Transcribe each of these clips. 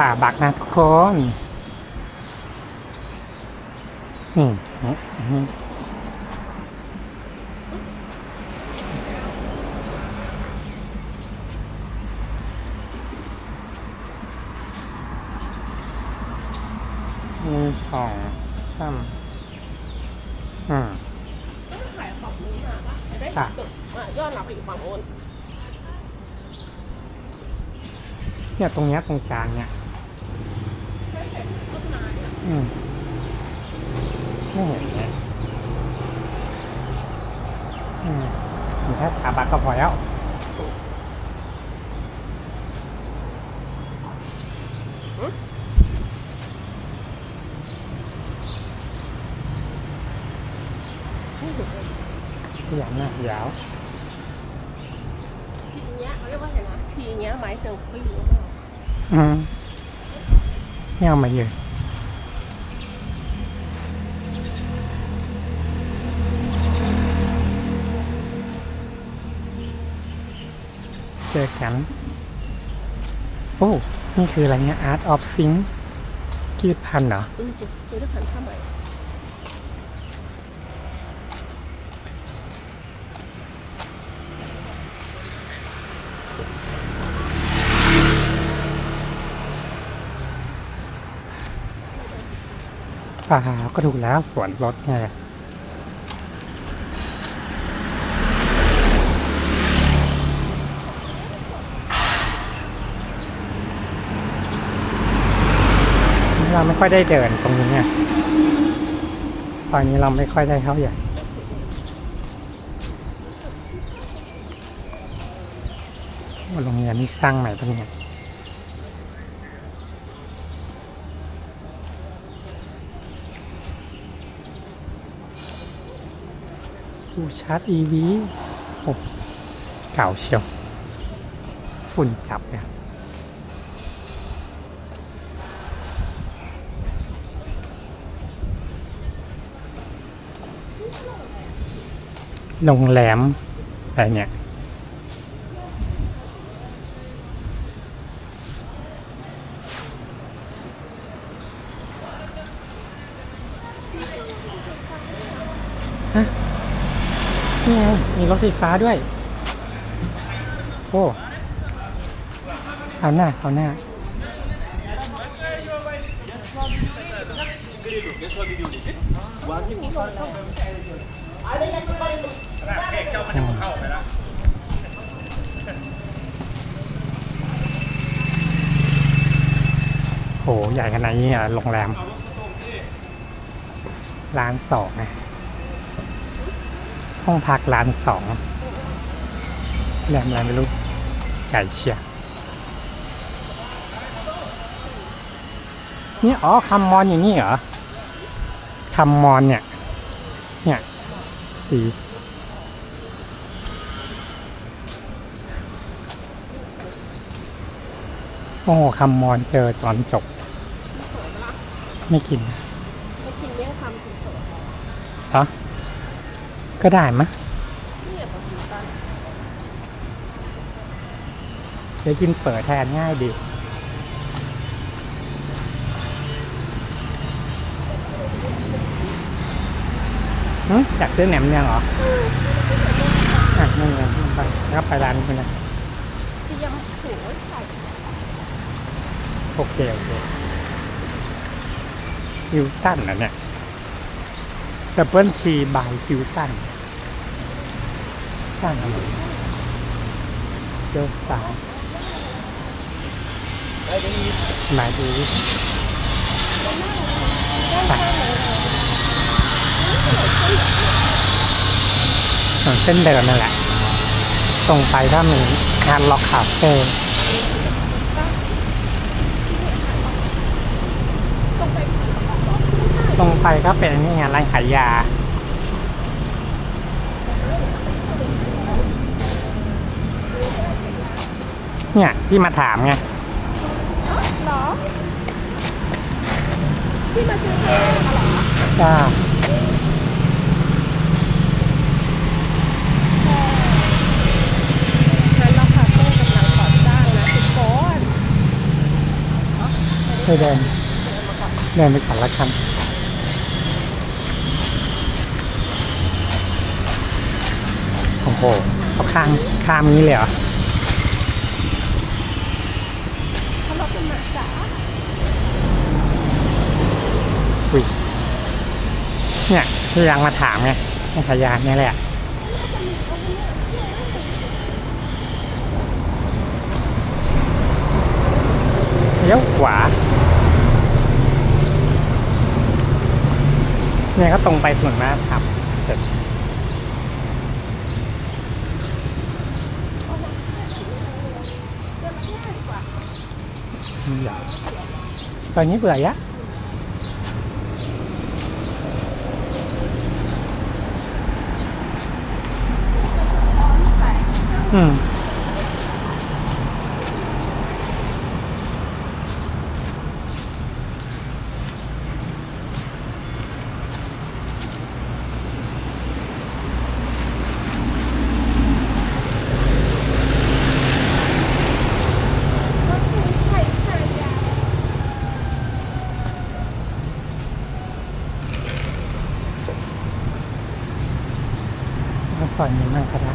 ตาบัคนะทุกคนอืมอืมมีสองสามอืมต้องถ่ายฝั่งนู้มาปะจะได้ค่ะตึกอะย้อนหลังไปอีกฝั่งโน้นเนี่ยตรงเนี้ยตรงกลางเนี่ย อะอืมไม่เห็นเลยอืมมีแค่ตาบักก็พอแล้วอย่างน่ายาวทีเนี้ยเขาเรียกว่าไงนะทีเนี้ยไม้เซลฟี่หรือเปล่าอืมไม่เอามาเยอะ อกัน โอ้ นี่คืออะไรเนี่ย Art of Sing กีดพันเหรออืมคือถ้าพันผ้าไหมป่าก็ถูกแล้วสวนรถไง เราไม่ค่อยได้เดินตรงนี้ไงซอยนี้เราไม่ค่อยได้เข้าใหญ่โรงเรียนนี่สร้างใหม่ปะเนี่ยดูชาร์จ EV โอ้เก่าเชียว ฝุ่นจับเนี่ย โรงแรมอะไรเนี่ยฮะนี่ไงมีรถไฟฟ้าด้วย โอ้เอาหน้าเอาหน้า โห ใหญ่ขนาดนี้อะโรงแรมร้านสองนะห้องพักร้านสองแรมอะไรไม่รู้ใหญ่เชียนี่อ๋อคำมอนอย่างนี้เหรอคำมอนเนี่ย สีโอ้คำมอนเจอตอนจบ ไม่กินไม่กินเมี่ยงคำถึงเสร็จเหรอก็ได้มะเนี่ยปกติตันเดี๋ยวกินเปิดแทนง่ายดี อยากซื้อแหนมเนืองเหรออะนี่ไงไปแล้วไปร้านนี้นะเตรียมถุงไว้ใส่โอเคโอเคฮิวตันนะเนี่ยดับเบิลทีบายฮิวตันตั้งอะไรเจอสาวหมายดูไป เส้นเดิมนั่นแหละ ตรงไปถ้ามีงานล็อกคาเฟ่ตรงไปสีขาวๆไม่ใช่ตรงไปก็เป็นนี่ไงร้านขายยาเนี่ยที่มาถามไงเหรอที่มาซื้อเพลงอะเหรอจ้า งั้นเราคาเฟ่กำลังก่อสร้างนะทุกคนไปเดินเดินไปก่อนละกันโอ้โหเขาข้างข้ามนี้เลยเหรอเขาเฮ้ยเนี่ยที่ยังมาถามไงในพยานเนี่ยแหละ ลี้ยวขวา เนี่ยก็ตรงไปส่วนมากครับเสร็จนี่เหรอตอนนี้เบื่อยะอืม ก็คือใช้ชายา แล้วสอนนี้มั่งก็ได้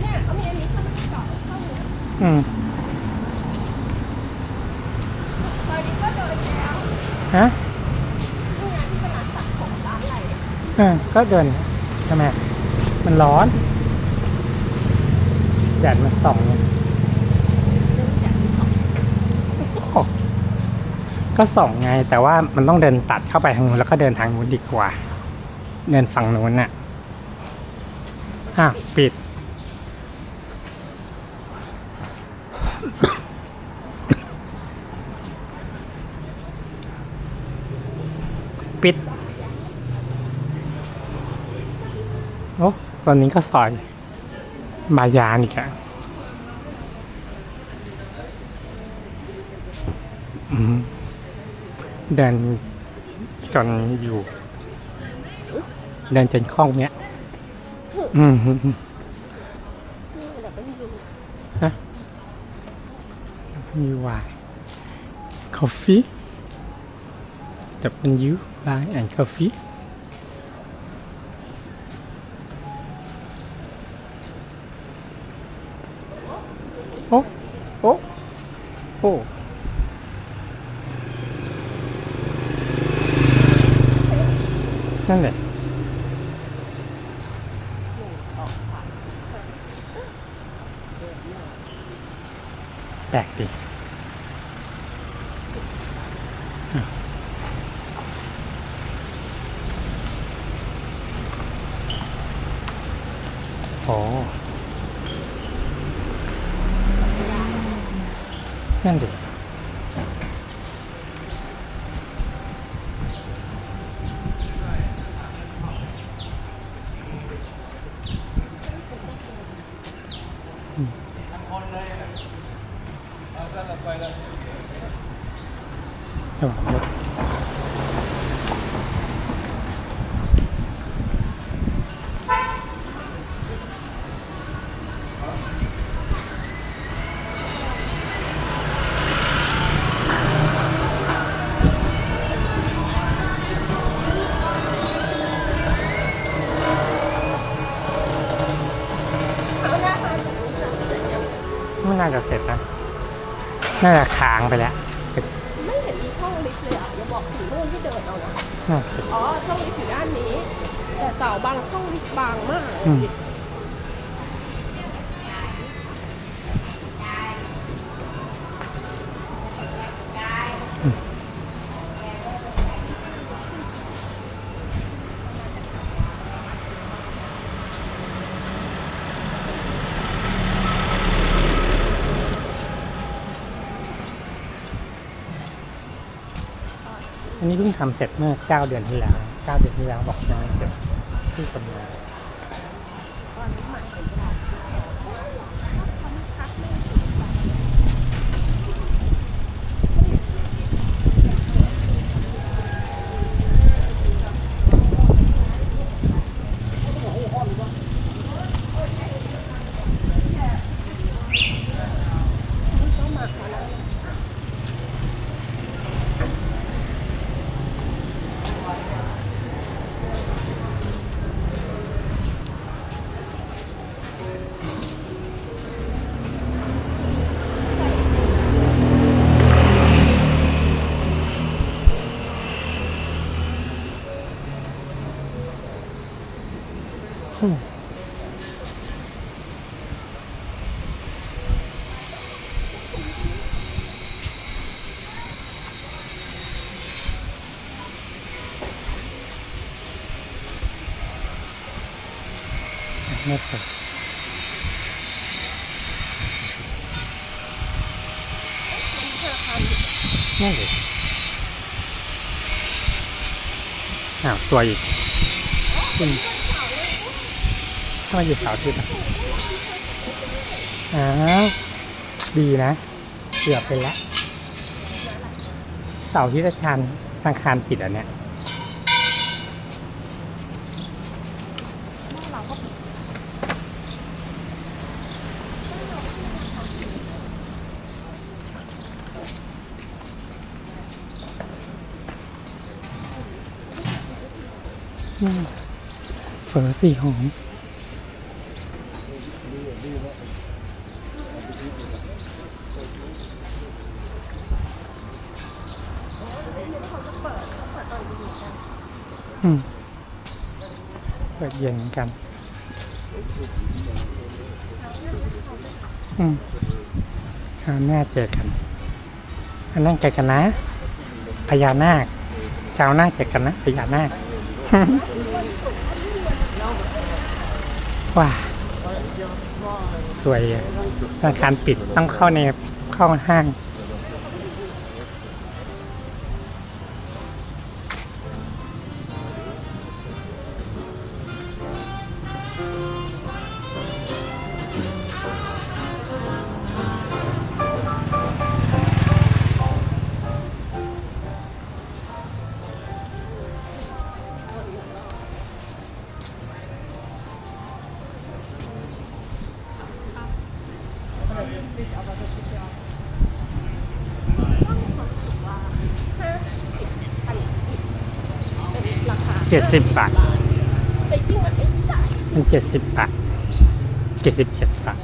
เนี่ยเขามีอันนี้เข้ามาต่อเข้าเนื้ออืมตอนนี้ก็เดินแล้วฮะนี่ไงที่เป็นร้านตัดผมร้านอะไรเนี่ยเออก็เดินทำไมมันร้อนแดดมันส่องไงเดินอย่างนี้ของ โอ้โห ก็ส่องไง แต่ว่ามันต้องเดินตัดเข้าไปทางนู้นแล้วก็เดินทางนู้นดีกว่า เดินฝั่งนู้นน่ะอะปิด ปิดโอ้ตอนนี้ก็ซอยบายานอีกอะ อืมเดินจนอยู่เดินจนคล่องเนี้ยอืมนี่เดี๋ยวเป็นยูฮะมีวาย coffee W Y and coffee โอ้โอ้โอ้นั่นแหละ แปล กดีอะโอ้นั่นดิ ระว่างรถไม่น่าจะเสร็จนะ น่าจะค้างไปแล้ว ไม่เห็นมีช่องลิฟต์เลยอะอย่าบอกถึงนู่นที่เดินเอานะ น่าเสร็จอ๋อ ช่องลิฟต์อยู่ด้านนี้ แต่เสาบางช่องลิฟต์บางมากเลยอืมอัน นี้เพิ่งทำเสร็จเมื่อ 9 เดือนที่แล้ว9เดือนที่แล้วบอกยังไม่เสร็จที่กำลัง ไม่เปิดนั่นเลยอ้าวตัวอีกอืมทำไมอยู่เสาร์อาทิตย์อะอ้าวดีนะเกือบไปแล้วเสาที่อาคารธนาคารปิดอะเนี่ย เราก็ผิด เฝอสีหอมอืมเปิดเย็นกัน อืมคราวหน้าเจอกัน อันนั้นไกลกันนะ พญานาคเจ้าวหน้าเจอกันนะ พญานาค ว้าสวยอะธนาคารปิดต้องเข้าในเข้าห้าง จ็ดสิบบาทมันเจ็ดสิบบาทเจ็ดสิบเจ็ดบาทท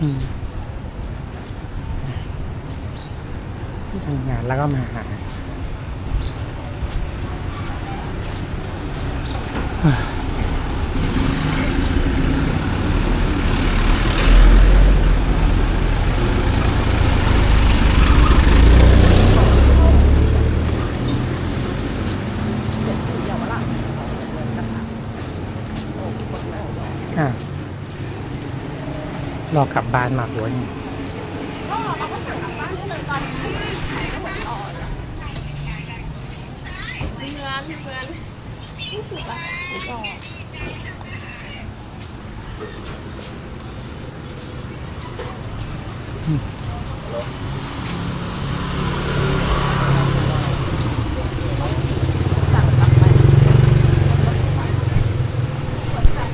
อืมที่ทำงานแล้วก็มาหาอะ รอกลับบ้านมาหัวนี่